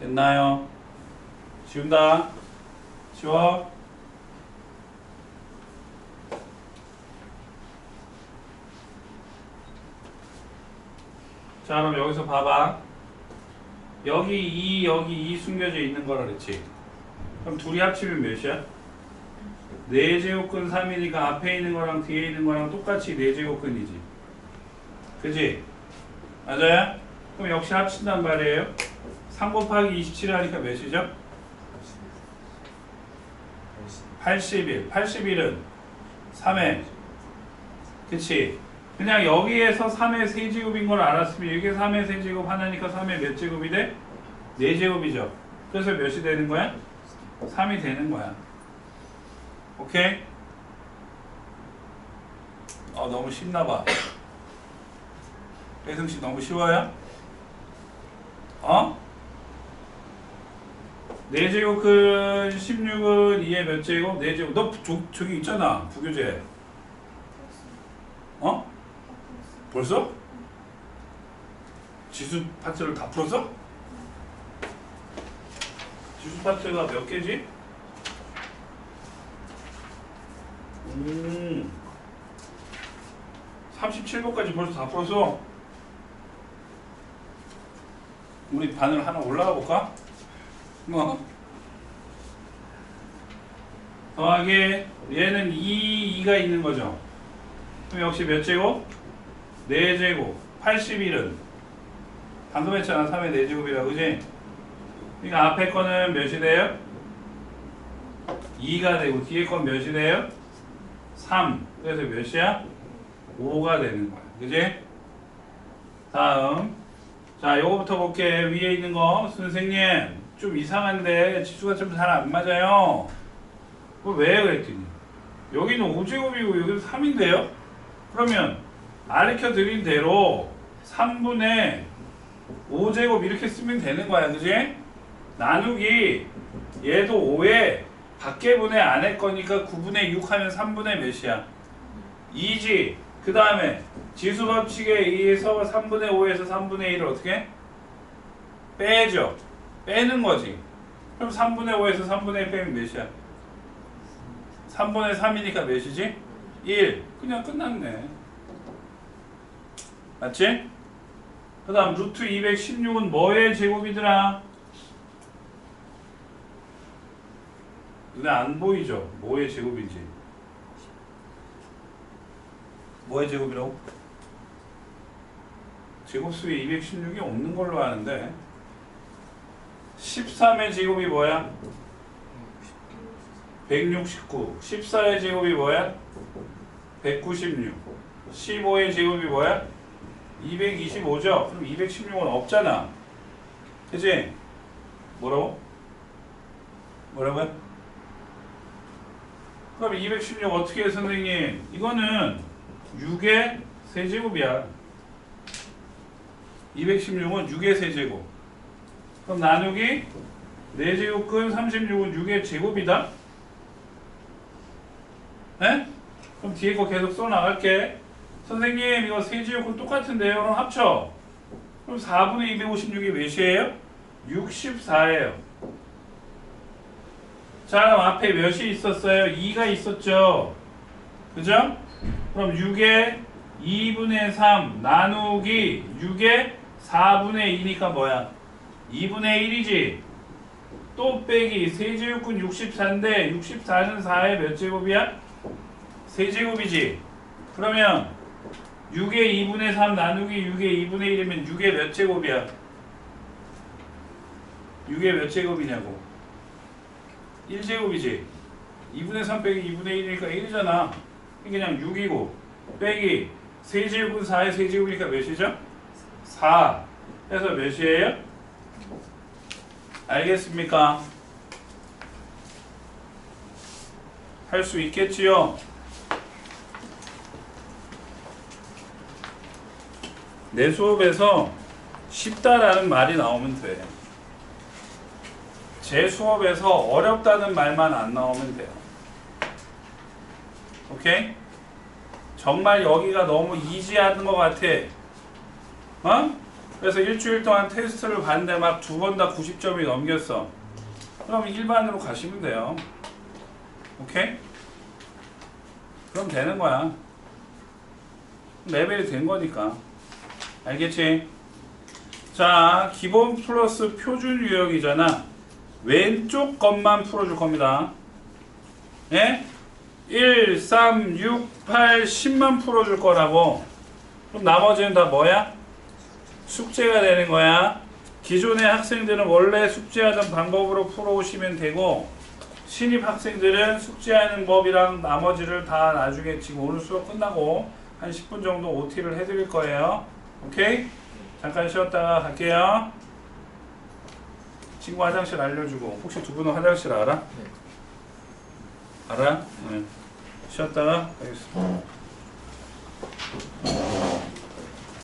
됐나요? 지운다. 지워. 자, 그럼 여기서 봐봐. 여기 2, 여기 2 숨겨져 있는 거라 그랬지. 그럼 둘이 합치면 몇이야? 4제곱근 3이니까 앞에 있는 거랑 뒤에 있는 거랑 똑같이 4제곱근이지. 그지? 맞아요? 그럼 역시 합친단 말이에요. 3 곱하기 27 하니까 몇이죠? 81. 81은 3의 그치? 그냥 여기에서 3의 세제곱인 걸 알았으면 이게 3의 세제곱 하나니까 3의 몇 제곱이 돼? 4제곱이죠. 그래서 몇이 되는 거야? 3이 되는 거야. 오케이? 어 너무 쉽나 봐. 배승 씨 너무 쉬워요? 어? 4제곱은 16은 2의 몇 제곱? 4제곱. 너 저, 저기 있잖아. 부교재. 어? 벌써? 지수 파트를 다 풀었어? 지수 파트가 몇 개지? 음. 37번까지 벌써 다 풀었어. 우리 반을 하나 올라가 볼까? 뭐? 더하기 얘는 2, 2가 있는 거죠. 그럼 역시 몇 제곱? 4제곱. 81은 방금 했잖아. 3의 4제곱이라 그지? 그러니까 앞에 거는 몇이 돼요? 2가 되고 뒤에 건 몇이 돼요? 3. 그래서 몇이야? 5가 되는 거야. 그지? 다음. 자, 요거부터 볼게. 위에 있는 거. 선생님, 좀 이상한데 지수가 좀 잘 안 맞아요. 왜 그랬더니 여기는 5제곱이고 여기는 3인데요? 그러면 가르쳐 드린 대로 3분의 5제곱 이렇게 쓰면 되는 거야. 그지? 나누기 얘도 5에 밖에 분의 안에 거니까 9분의 6 하면 3분의 몇이야? 2지. 그 다음에 지수 법칙에 의해서 3분의 5에서 3분의 1을 어떻게? 빼죠. 빼는 거지. 그럼 3분의 5에서 3분의 1 빼면 몇이야? 3분의 3이니까 몇이지? 1. 그냥 끝났네. 맞지? 그 다음 루트 216은 뭐의 제곱이더라? 눈에 안 보이죠? 뭐의 제곱인지. 뭐의 제곱이라고? 제곱수에 216이 없는 걸로 아는데 13의 제곱이 뭐야? 169 14의 제곱이 뭐야? 196 15의 제곱이 뭐야? 225죠? 그럼 216은 없잖아 그치? 뭐라고? 뭐라고요? 그럼 216 어떻게 해 선생님? 이거는 6의 세제곱이야 216은 6의 세제곱 그럼 나누기 4제곱근 36은 6의 제곱이다 네? 그럼 뒤에 거 계속 써나갈게 선생님 이거 세제곱은 똑같은데요 그럼 합쳐 그럼 4분의 256이 몇이에요? 64예요 자 그럼 앞에 몇이 있었어요? 2가 있었죠 그죠? 그럼 6의 2분의 3 나누기 6의 4분의 2니까 뭐야? 2분의 1이지. 또 빼기. 세제곱은 64인데 64는 4의 몇 제곱이야? 세제곱이지. 그러면 6의 2분의 3 나누기 6의 2분의 1이면 6의 몇 제곱이야? 6의 몇 제곱이냐고. 1제곱이지. 2분의 3 빼기 2분의 1이니까 1이잖아. 그냥 6이고. 빼기. 세제곱은 4의 세제곱이니까 몇이죠? 4 해서 몇이에요? 알겠습니까? 할 수 있겠지요? 내 수업에서 쉽다라는 말이 나오면 돼. 제 수업에서 어렵다는 말만 안 나오면 돼요. 오케이? 정말 여기가 너무 이지하는 것 같아. 어? 그래서 일주일 동안 테스트를 봤는데 막 두 번 다 90점이 넘겼어. 그럼 일반으로 가시면 돼요. 오케이? 그럼 되는 거야. 레벨이 된 거니까. 알겠지? 자, 기본 플러스 표준 유형이잖아. 왼쪽 것만 풀어줄 겁니다. 예? 1, 3, 6, 8, 10만 풀어줄 거라고. 그럼 나머지는 다 뭐야? 숙제가 되는 거야. 기존의 학생들은 원래 숙제하던 방법으로 풀어오시면 되고, 신입 학생들은 숙제하는 법이랑 나머지를 다 나중에 지금 오늘 수업 끝나고 한 10분 정도 OT를 해드릴 거예요. 오케이? 잠깐 쉬었다가 갈게요. 친구 화장실 알려주고 혹시 두 분은 화장실 알아? 알아? 네. 쉬었다가 가겠습니다.